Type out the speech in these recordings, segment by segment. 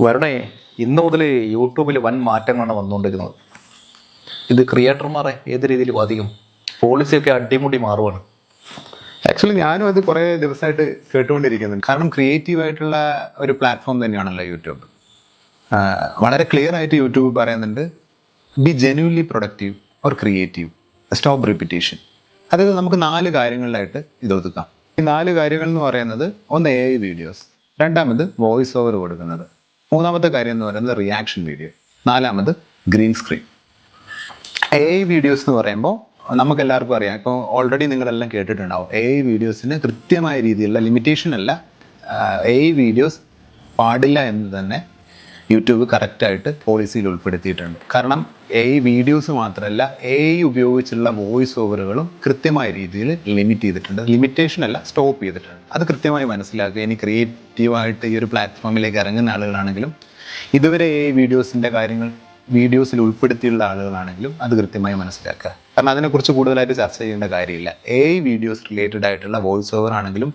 വരണേ ഇന്ന് മുതൽ യൂട്യൂബിൽ വൻ മാറ്റങ്ങളാണ് വന്നുകൊണ്ടിരിക്കുന്നത്. ഇത് ക്രിയേറ്റർമാരെ ഏത് രീതിയിൽ ബാധിക്കും? പോളിസിയൊക്കെ അടിമുടി മാറുവാണ്. ആക്ച്വലി ഞാനും അത് കുറേ ദിവസമായിട്ട് കേട്ടുകൊണ്ടിരിക്കുന്നുണ്ട്. കാരണം ക്രിയേറ്റീവ് ആയിട്ടുള്ള ഒരു പ്ലാറ്റ്ഫോം തന്നെയാണല്ലോ യൂട്യൂബ്. വളരെ ക്ലിയർ ആയിട്ട് യൂട്യൂബ് പറയുന്നുണ്ട് be genuinely productive or creative stop repetition അതായത് നമുക്ക് നാല് കാര്യങ്ങളിലായിട്ട് ഇത് ഒതുക്കാം. ഈ നാല് കാര്യങ്ങൾ എന്ന് പറയുന്നത് ഒന്ന് എ ഐ വീഡിയോസ് രണ്ടാമത് വോയിസ് ഓവർ കൊടുക്കുന്നത്. മൂന്നാമത്തെ കാര്യം എന്ന് പറയുന്നത് റിയാക്ഷൻ വീഡിയോ നാലാമത് ഗ്രീൻ സ്ക്രീൻ എ വീഡിയോസ് എന്ന് പറയുമ്പോൾ നമുക്ക് എല്ലാവർക്കും അറിയാം. ഇപ്പോൾ ഓൾറെഡി നിങ്ങളെല്ലാം കേട്ടിട്ടുണ്ടാവും. എ വീഡിയോസിന് കൃത്യമായ രീതിയിലുള്ള ലിമിറ്റേഷൻ അല്ല എ വീഡിയോസ് പാടില്ല എന്ന് തന്നെ യൂട്യൂബ് കറക്റ്റായിട്ട് പോളിസിയിൽ ഉൾപ്പെടുത്തിയിട്ടുണ്ട്. കാരണം എ വീഡിയോസ് മാത്രമല്ല എ ഉപയോഗിച്ചുള്ള വോയിസ് ഓവറുകളും കൃത്യമായ രീതിയിൽ ലിമിറ്റ് ചെയ്തിട്ടുണ്ട്. ലിമിറ്റേഷൻ അല്ല സ്റ്റോപ്പ് ചെയ്തിട്ടുണ്ട്. അത് കൃത്യമായി മനസ്സിലാക്കുക. ഇനി ക്രിയേറ്റീവായിട്ട് ഈ ഒരു പ്ലാറ്റ്ഫോമിലേക്ക് ഇറങ്ങുന്ന ആളുകളാണെങ്കിലും ഇതുവരെ എ വീഡിയോസിന്റെ കാര്യങ്ങൾ വീഡിയോസിൽ ഉൾപ്പെടുത്തിയുള്ള ആളുകളാണെങ്കിലും അത് കൃത്യമായി മനസ്സിലാക്കുക. കാരണം അതിനെക്കുറിച്ച് കൂടുതലായിട്ട് ചർച്ച ചെയ്യേണ്ട കാര്യമില്ല. എ വീഡിയോസ് റിലേറ്റഡ് ആയിട്ടുള്ള വോയിസ് ഓവർ ആണെങ്കിലും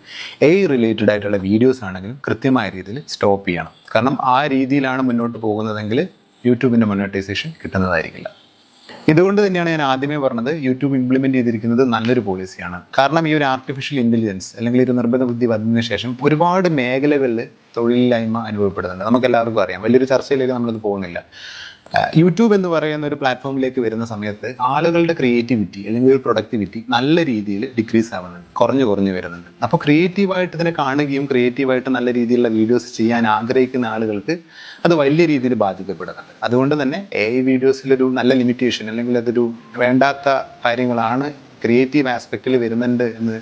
എ റിലേറ്റഡ് ആയിട്ടുള്ള വീഡിയോസ് ആണെങ്കിലും കൃത്യമായ രീതിയിൽ സ്റ്റോപ്പ് ചെയ്യണം. കാരണം ആ രീതിയിലാണ് മുന്നോട്ട് പോകുന്നതെങ്കിൽ യൂട്യൂബിന്റെ മൊണറ്റൈസേഷൻ കിട്ടുന്നതായിരിക്കില്ല. ഇതുകൊണ്ട് തന്നെയാണ് ഞാൻ ആദ്യമേ പറഞ്ഞത് യൂട്യൂബ് ഇംപ്ലിമെന്റ് ചെയ്തിരിക്കുന്നത് നല്ലൊരു പോളിസിയാണ് കാരണം ഈ ഒരു ആർട്ടിഫിഷ്യൽ ഇന്റലിജൻസ് അല്ലെങ്കിൽ ഒരു നിർബന്ധ ബുദ്ധി വന്നതിന് ശേഷം ഒരുപാട് മേഖലകളിൽ തൊഴിലില്ലായ്മ അനുഭവപ്പെടുന്നുണ്ട്. നമുക്ക് എല്ലാവർക്കും അറിയാം. വലിയൊരു ചർച്ചയിലേക്ക് നമ്മളത് പോകുന്നില്ല. യൂട്യൂബ് എന്ന് പറയുന്ന ഒരു പ്ലാറ്റ്ഫോമിലേക്ക് വരുന്ന സമയത്ത് ആളുകളുടെ ക്രിയേറ്റിവിറ്റി അല്ലെങ്കിൽ ഒരു പ്രൊഡക്ടിവിറ്റി നല്ല രീതിയിൽ ഡിക്രീസ് ആവുന്നുണ്ട് കുറഞ്ഞു കുറഞ്ഞു വരുന്നുണ്ട്. അപ്പോൾ ക്രിയേറ്റീവായിട്ട് ഇതിനെ കാണുകയും ക്രിയേറ്റീവായിട്ട് നല്ല രീതിയിലുള്ള വീഡിയോസ് ചെയ്യാൻ ആഗ്രഹിക്കുന്ന ആളുകൾക്ക് അത് വലിയ രീതിയിൽ ബാധിക്കപ്പെടുന്നുണ്ട്. അതുകൊണ്ട് തന്നെ എ ഐ വീഡിയോസിലൊരു നല്ല ലിമിറ്റേഷൻ അല്ലെങ്കിൽ അതൊരു വേണ്ടാത്ത കാര്യങ്ങളാണ് ക്രിയേറ്റീവ് ആസ്പെക്റ്റിൽ വരുന്നുണ്ട് എന്ന്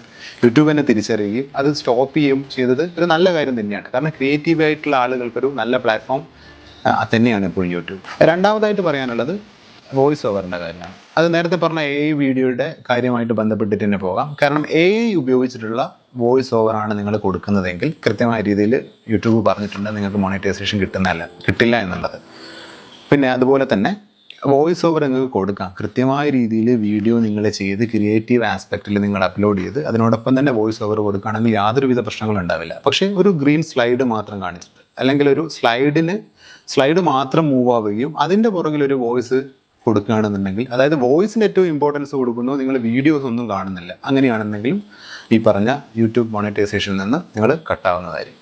യൂട്യൂബ് തന്നെ തിരിച്ചറിയുകയും അത് സ്റ്റോപ്പ് ചെയ്യുകയും ചെയ്തത് ഒരു നല്ല കാര്യം തന്നെയാണ്. കാരണം ക്രിയേറ്റീവായിട്ടുള്ള ആളുകൾക്കൊരു നല്ല പ്ലാറ്റ്ഫോം തന്നെയാണ് എപ്പോഴും യൂട്യൂബ്. രണ്ടാമതായിട്ട് പറയാനുള്ളത് വോയിസ് ഓവറിന്റെ കാര്യമാണ്. അത് നേരത്തെ പറഞ്ഞ എ വീഡിയോയുടെ കാര്യമായിട്ട് ബന്ധപ്പെട്ടിട്ട് തന്നെ പോകാം. കാരണം എ ഉപയോഗിച്ചിട്ടുള്ള വോയിസ് ഓവറാണ് നിങ്ങൾ കൊടുക്കുന്നതെങ്കിൽ കൃത്യമായ രീതിയിൽ യൂട്യൂബ് പറഞ്ഞിട്ടുണ്ട് നിങ്ങൾക്ക് മോണിറ്റൈസേഷൻ കിട്ടുന്നതല്ല കിട്ടില്ല എന്നുള്ളത്. പിന്നെ അതുപോലെ തന്നെ വോയിസ് ഓവർ നിങ്ങൾക്ക് കൊടുക്കാം. കൃത്യമായ രീതിയിൽ വീഡിയോ നിങ്ങൾ ചെയ്ത് ക്രിയേറ്റീവ് ആസ്പെക്റ്റിൽ നിങ്ങൾ അപ്ലോഡ് ചെയ്ത് അതിനോടൊപ്പം തന്നെ വോയിസ് ഓവർ കൊടുക്കുകയാണെങ്കിൽ യാതൊരുവിധ പ്രശ്നങ്ങളും ഉണ്ടാവില്ല. പക്ഷേ ഒരു ഗ്രീൻ സ്ലൈഡ് മാത്രം കാണിച്ചിട്ട് അല്ലെങ്കിൽ ഒരു സ്ലൈഡിന് സ്ലൈഡ് മാത്രം മൂവ് ആവുകയും അതിന്റെ പുറകിൽ ഒരു വോയിസ് കൊടുക്കുകയാണെന്നുണ്ടെങ്കിൽ അതായത് വോയിസിന് ഏറ്റവും ഇമ്പോർട്ടൻസ് കൊടുക്കുന്നു നിങ്ങൾ വീഡിയോസ് ഒന്നും കാണുന്നില്ല. അങ്ങനെയാണെന്നെങ്കിലും ഈ പറഞ്ഞ യൂട്യൂബ് മോണിറ്റൈസേഷനിൽ നിന്ന് നിങ്ങൾ കട്ടാവുന്നതായിരിക്കും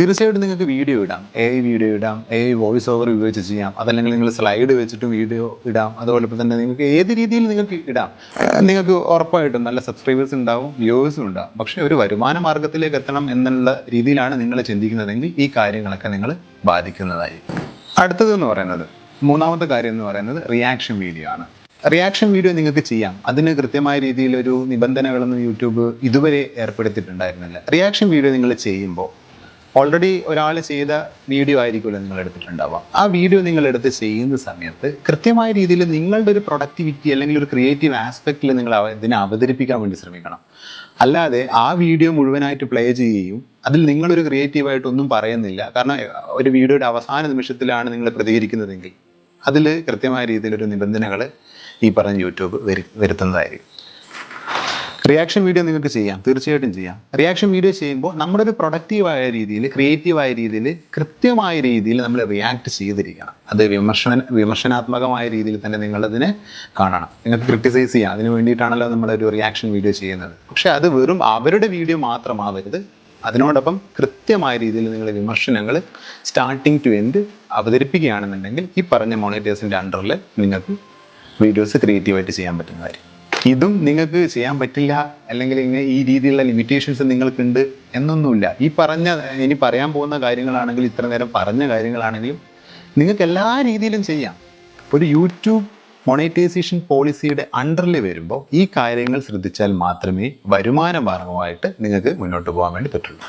തീർച്ചയായിട്ടും നിങ്ങൾക്ക് വീഡിയോ ഇടാം. എ വീഡിയോ ഇടാം. എ വോയിസ് ഓവർ ഉപയോഗിച്ച് ചെയ്യാം. അതല്ലെങ്കിൽ നിങ്ങൾ സ്ലൈഡ് വെച്ചിട്ടും വീഡിയോ ഇടാം. അതുപോലെ തന്നെ നിങ്ങൾക്ക് ഏത് രീതിയിൽ നിങ്ങൾക്ക് ഇടാം. നിങ്ങൾക്ക് ഉറപ്പായിട്ടും നല്ല സബ്സ്ക്രൈബേഴ്സ് ഉണ്ടാവും വ്യൂവേഴ്സും ഉണ്ടാവും. പക്ഷേ ഒരു വരുമാന മാർഗത്തിലേക്ക് എത്തണം എന്നുള്ള രീതിയിലാണ് നിങ്ങൾ ചിന്തിക്കുന്നതെങ്കിൽ ഈ കാര്യങ്ങളൊക്കെ നിങ്ങൾ ബാധിക്കുന്നതായിരിക്കും. അടുത്തതെന്ന് പറയുന്നത് മൂന്നാമത്തെ കാര്യം എന്ന് പറയുന്നത് റിയാക്ഷൻ വീഡിയോ ആണ്. റിയാക്ഷൻ വീഡിയോ നിങ്ങൾക്ക് ചെയ്യാം. അതിന് കൃത്യമായ രീതിയിൽ ഒരു നിബന്ധനകളൊന്നും യൂട്യൂബ് ഇതുവരെ ഏർപ്പെടുത്തിയിട്ടുണ്ടായിരുന്നില്ല. റിയാക്ഷൻ വീഡിയോ നിങ്ങൾ ചെയ്യുമ്പോൾ ഓൾറെഡി ഒരാൾ ചെയ്ത വീഡിയോ ആയിരിക്കുമല്ലോ നിങ്ങൾ എടുത്തിട്ടുണ്ടാവുക. ആ വീഡിയോ നിങ്ങൾ എടുത്ത് ചെയ്യുന്ന സമയത്ത് കൃത്യമായ രീതിയിൽ നിങ്ങളുടെ ഒരു പ്രൊഡക്ടിവിറ്റി അല്ലെങ്കിൽ ഒരു ക്രിയേറ്റീവ് ആസ്പെക്റ്റിൽ നിങ്ങൾ ഇതിനെ അവതരിപ്പിക്കാൻ വേണ്ടി ശ്രമിക്കണം. അല്ലാതെ ആ വീഡിയോ മുഴുവനായിട്ട് പ്ലേ ചെയ്യുകയും അതിൽ നിങ്ങളൊരു ക്രിയേറ്റീവായിട്ടൊന്നും പറയുന്നില്ല. കാരണം ഒരു വീഡിയോയുടെ അവസാന നിമിഷത്തിലാണ് നിങ്ങൾ പ്രതികരിക്കുന്നതെങ്കിൽ അതിൽ കൃത്യമായ രീതിയിലൊരു നിബന്ധനകൾ ഈ പറഞ്ഞ യൂട്യൂബ് വരു വരുത്തുന്നതായിരിക്കും. റിയാക്ഷൻ വീഡിയോ നിങ്ങൾക്ക് ചെയ്യാം. തീർച്ചയായിട്ടും ചെയ്യാം. റിയാക്ഷൻ വീഡിയോ ചെയ്യുമ്പോൾ നമ്മുടെ ഒരു പ്രൊഡക്റ്റീവായ രീതിയിൽ ക്രിയേറ്റീവായ രീതിയിൽ കൃത്യമായ രീതിയിൽ നമ്മൾ റിയാക്ട് ചെയ്തിരിക്കണം. അത് വിമർശന വിമർശനാത്മകമായ രീതിയിൽ തന്നെ നിങ്ങളതിനെ കാണണം. നിങ്ങൾക്ക് ക്രിട്ടിസൈസ് ചെയ്യാം. അതിന് വേണ്ടിയിട്ടാണല്ലോ നമ്മളൊരു റിയാക്ഷൻ വീഡിയോ ചെയ്യുന്നത്. പക്ഷേ അത് വെറും അവരുടെ വീഡിയോ മാത്രമാവരുത്. അതിനോടൊപ്പം കൃത്യമായ രീതിയിൽ നിങ്ങൾ വിമർശനങ്ങൾ സ്റ്റാർട്ടിങ് ടു എൻഡ് അവതരിപ്പിക്കുകയാണെന്നുണ്ടെങ്കിൽ ഈ പറഞ്ഞ മോണിറ്റേഴ്സിന്റെ അണ്ടറിൽ നിങ്ങൾക്ക് വീഡിയോസ് ക്രിയേറ്റീവായിട്ട് ചെയ്യാൻ പറ്റുന്നതായിരിക്കും ഇതും നിങ്ങൾക്ക് ചെയ്യാൻ പറ്റില്ല അല്ലെങ്കിൽ ഇങ്ങനെ ഈ രീതിയിലുള്ള ലിമിറ്റേഷൻസ് നിങ്ങൾക്കുണ്ട് എന്നൊന്നുമില്ല. ഈ പറഞ്ഞ ഇനി പറയാൻ പോകുന്ന കാര്യങ്ങളാണെങ്കിൽ ഇത്ര നേരം പറഞ്ഞ കാര്യങ്ങളാണെങ്കിലും നിങ്ങൾക്ക് എല്ലാ രീതിയിലും ചെയ്യാം. ഒരു യൂട്യൂബ് മൊണൈറ്റൈസേഷൻ പോളിസിയുടെ അണ്ടറിൽ വരുമ്പോൾ ഈ കാര്യങ്ങൾ ശ്രദ്ധിച്ചാൽ മാത്രമേ വരുമാന മാർഗമായിട്ട് നിങ്ങൾക്ക് മുന്നോട്ട് പോകാൻ വേണ്ടി പറ്റുള്ളൂ.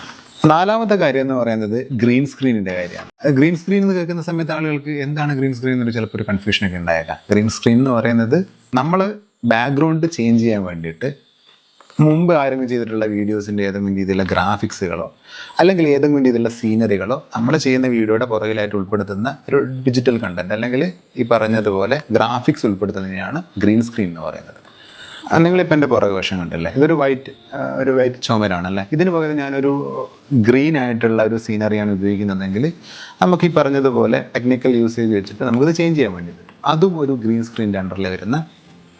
നാലാമത്തെ കാര്യം എന്ന് പറയുന്നത് ഗ്രീൻ സ്ക്രീനിന്റെ കാര്യമാണ്. ഗ്രീൻ സ്ക്രീൻ എന്ന് കേൾക്കുന്ന സമയത്ത് ആളുകൾക്ക് എന്താണ് ഗ്രീൻ സ്ക്രീൻ എന്നൊരു ചിലപ്പോൾ ഒരു കൺഫ്യൂഷൻ ഒക്കെ ഉണ്ടായേക്കാം. ഗ്രീൻ സ്ക്രീൻ എന്ന് പറയുന്നത് നമ്മൾ ബാക്ക്ഗ്രൗണ്ട് ചേഞ്ച് ചെയ്യാൻ വേണ്ടിയിട്ട് മുമ്പ് ആരെങ്കിലും ചെയ്തിട്ടുള്ള വീഡിയോസിന്റെ ഏതെങ്കിലും രീതിയിലുള്ള ഗ്രാഫിക്സുകളോ അല്ലെങ്കിൽ ഏതെങ്കിലും രീതിയിലുള്ള സീനറികളോ നമ്മൾ ചെയ്യുന്ന വീഡിയോയുടെ പുറകിലായിട്ട് ഉൾപ്പെടുത്തുന്ന ഒരു ഡിജിറ്റൽ കണ്ടന്റ് അല്ലെങ്കിൽ ഈ പറഞ്ഞതുപോലെ ഗ്രാഫിക്സ് ഉൾപ്പെടുത്തുന്നതിനെയാണ് ഗ്രീൻ സ്ക്രീൻ എന്ന് പറയുന്നത്. നിങ്ങളിപ്പോൾ എന്റെ പുറകെ വശം കണ്ടല്ലേ? ഇതൊരു വൈറ്റ് ഒരു വൈറ്റ് ചുമരാണല്ലേ? ഇതിന് പകരം ഞാനൊരു ഗ്രീൻ ആയിട്ടുള്ള ഒരു സീനറിയാണ് ഉപയോഗിക്കുന്നതെങ്കിൽ നമുക്ക് ഈ പറഞ്ഞതുപോലെ ടെക്നിക്കൽ യൂസേജ് വെച്ചിട്ട് നമുക്കിത് ചേഞ്ച് ചെയ്യാൻ വേണ്ടി അതും ഒരു ഗ്രീൻ സ്ക്രീന്റെ അണ്ടറിൽ വരുന്ന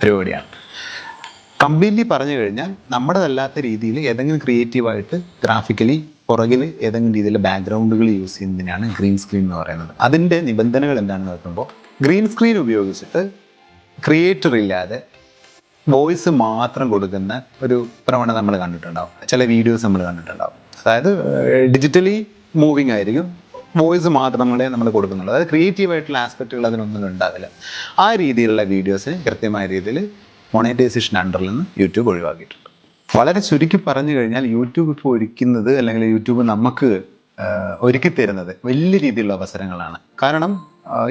പരിപാടിയാണ്. കംപ്ലീറ്റ്ലി പറഞ്ഞു കഴിഞ്ഞാൽ നമ്മുടേതല്ലാത്ത രീതിയിൽ ഏതെങ്കിലും ക്രിയേറ്റീവായിട്ട് ഗ്രാഫിക്കലി പുറകിൽ ഏതെങ്കിലും രീതിയിൽ ബാക്ക്ഗ്രൗണ്ടുകൾ യൂസ് ചെയ്യുന്നതിനാണ് ഗ്രീൻ സ്ക്രീൻ എന്ന് പറയുന്നത്. അതിന്റെ നിബന്ധനകൾ എന്താണെന്ന് നോക്കുമ്പോൾ ഗ്രീൻ സ്ക്രീൻ ഉപയോഗിച്ചിട്ട് ക്രിയേറ്റർ ഇല്ലാതെ വോയിസ് മാത്രം കൊടുക്കുന്ന ഒരു പ്രവണത നമ്മൾ കണ്ടിട്ടുണ്ടാവും. ചില വീഡിയോസ് നമ്മൾ കണ്ടിട്ടുണ്ടാവും. അതായത് ഡിജിറ്റലി മൂവിങ് ആയിരിക്കും വോയിസ് മാത്രമല്ലേ നമ്മൾ കൊടുക്കുന്നുള്ളൂ. അതായത് ക്രിയേറ്റീവ് ആയിട്ടുള്ള ആസ്പെക്റ്റുകൾ അതിനൊന്നും ഉണ്ടാവില്ല. ആ രീതിയിലുള്ള വീഡിയോസിന് കൃത്യമായ രീതിയിൽ മൊണൈറ്റൈസേഷൻ അണ്ടറിൽ നിന്ന് യൂട്യൂബ് ഒഴിവാക്കിയിട്ടുണ്ട്. വളരെ ചുരുക്കി പറഞ്ഞു കഴിഞ്ഞാൽ യൂട്യൂബ് ഇപ്പോൾ ഒരുക്കുന്നത് അല്ലെങ്കിൽ യൂട്യൂബ് നമുക്ക് ഒരുക്കി തരുന്നത് വലിയ രീതിയിലുള്ള അവസരങ്ങളാണ്. കാരണം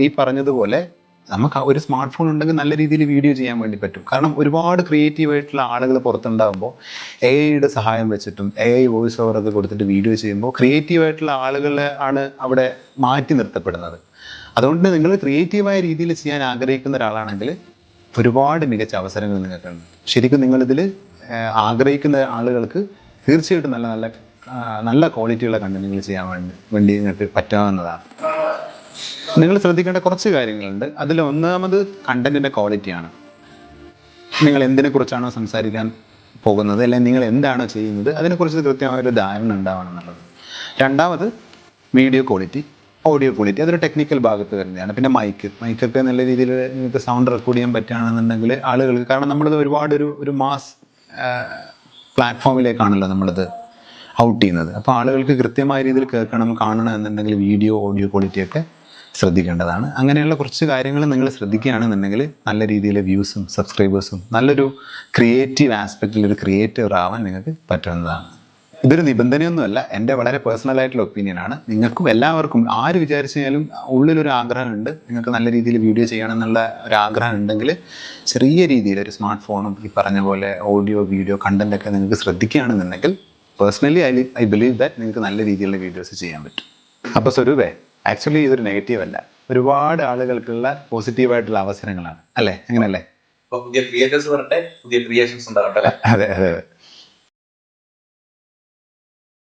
ഈ പറഞ്ഞതുപോലെ നമുക്ക് ഒരു സ്മാർട്ട് ഫോൺ ഉണ്ടെങ്കിൽ നല്ല രീതിയിൽ വീഡിയോ ചെയ്യാൻ വേണ്ടി പറ്റും. കാരണം ഒരുപാട് ക്രിയേറ്റീവ് ആയിട്ടുള്ള ആളുകൾ പുറത്തുണ്ടാകുമ്പോൾ എ ഐയുടെ സഹായം വെച്ചിട്ടും എ ഐ വോയിസ് ഓവർ ഒക്കെ കൊടുത്തിട്ട് വീഡിയോ ചെയ്യുമ്പോൾ ക്രിയേറ്റീവ് ആയിട്ടുള്ള ആളുകളെ ആണ് അവിടെ മാറ്റി നിർത്തപ്പെടുന്നത്. അതുകൊണ്ട് നിങ്ങൾ ക്രിയേറ്റീവായ രീതിയിൽ ചെയ്യാൻ ആഗ്രഹിക്കുന്ന ഒരാളാണെങ്കിൽ ഒരുപാട് മികച്ച അവസരങ്ങൾ നിങ്ങൾക്കുണ്ട്. ശരിക്കും നിങ്ങളിതിൽ ആഗ്രഹിക്കുന്ന ആളുകൾക്ക് തീർച്ചയായിട്ടും നല്ല നല്ല നല്ല ക്വാളിറ്റിയുള്ള കണ്ടന്റുകൾ ചെയ്യാൻ വേണ്ടി വേണ്ടി നിങ്ങൾക്ക് പറ്റാവുന്നതാണ്. നിങ്ങൾ ശ്രദ്ധിക്കേണ്ട കുറച്ച് കാര്യങ്ങളുണ്ട്. അതിൽ ഒന്നാമത് കണ്ടന്റിന്റെ ക്വാളിറ്റിയാണ് നിങ്ങൾ എന്തിനെ കുറിച്ചാണോ സംസാരിക്കാൻ പോകുന്നത് അല്ലെങ്കിൽ നിങ്ങൾ എന്താണോ ചെയ്യുന്നത് അതിനെക്കുറിച്ച് കൃത്യമായ ഒരു ധാരണ ഉണ്ടാവണം എന്നുള്ളത്. രണ്ടാമത് വീഡിയോ ക്വാളിറ്റി ഓഡിയോ ക്വാളിറ്റി അതൊരു ടെക്നിക്കൽ ഭാഗത്ത് വരുന്നതാണ്. പിന്നെ മൈക്ക് മൈക്കൊക്കെ നല്ല രീതിയിൽ നിങ്ങൾക്ക് സൗണ്ട് റെക്കോർഡ് ചെയ്യാൻ പറ്റുകയാണെന്നുണ്ടെങ്കിൽ ആളുകൾക്ക് കാരണം നമ്മളിത് ഒരുപാട് ഒരു ഒരു മാസ് പ്ലാറ്റ്ഫോമിലേക്കാണല്ലോ നമ്മളിത് ഔട്ട് ചെയ്യുന്നത്. അപ്പോൾ ആളുകൾക്ക് കൃത്യമായ രീതിയിൽ കേൾക്കണം കാണണം എന്നുണ്ടെങ്കിൽ വീഡിയോ ഓഡിയോ ക്വാളിറ്റി ഒക്കെ ശ്രദ്ധിക്കേണ്ടതാണ്. അങ്ങനെയുള്ള കുറച്ച് കാര്യങ്ങൾ നിങ്ങൾ ശ്രദ്ധിക്കുകയാണെന്നുണ്ടെങ്കിൽ നല്ല രീതിയിലെ വ്യൂസും സബ്സ്ക്രൈബേഴ്സും നല്ലൊരു ക്രിയേറ്റീവ് ആസ്പെക്റ്റിൽ ഒരു ക്രിയേറ്റീവ് ആവാൻ നിങ്ങൾക്ക് പറ്റുന്നതാണ്. ഇതൊരു നിബന്ധനയൊന്നുമല്ല. എന്റെ വളരെ ഒപ്പീനിയൻ ആണ്. നിങ്ങൾക്കും എല്ലാവർക്കും ആര് വിചാരിച്ചു കഴിഞ്ഞാലും ഉള്ളിലൊരു ആഗ്രഹമുണ്ട്. നിങ്ങൾക്ക് നല്ല രീതിയിൽ വീഡിയോ ചെയ്യണം എന്നുള്ള ഒരു ആഗ്രഹം ഉണ്ടെങ്കിൽ ചെറിയ രീതിയിൽ ഒരു സ്മാർട്ട് ഫോണും ഈ പറഞ്ഞ പോലെ ഓഡിയോ വീഡിയോ കണ്ടന്റൊക്കെ നിങ്ങൾക്ക് ശ്രദ്ധിക്കുകയാണെന്നുണ്ടെങ്കിൽ personally I I believe that നിങ്ങൾക്ക് നല്ല രീതിയിലുള്ള വീഡിയോസ് ചെയ്യാൻ പറ്റും. അപ്പോൾ സ്വരൂപേ ആക്ച്വലി ഇതൊരു നെഗറ്റീവ് അല്ല. ഒരുപാട് ആളുകൾക്കുള്ള പോസിറ്റീവായിട്ടുള്ള അവസരങ്ങളാണ്. അല്ലേ? അങ്ങനല്ലേ പുതിയ ക്രിയേറ്റേഴ്സ് വരട്ടെ പുതിയ ക്രിയേഷൻസ് ഉണ്ടാകട്ടെ അതെ അതെ അതെ.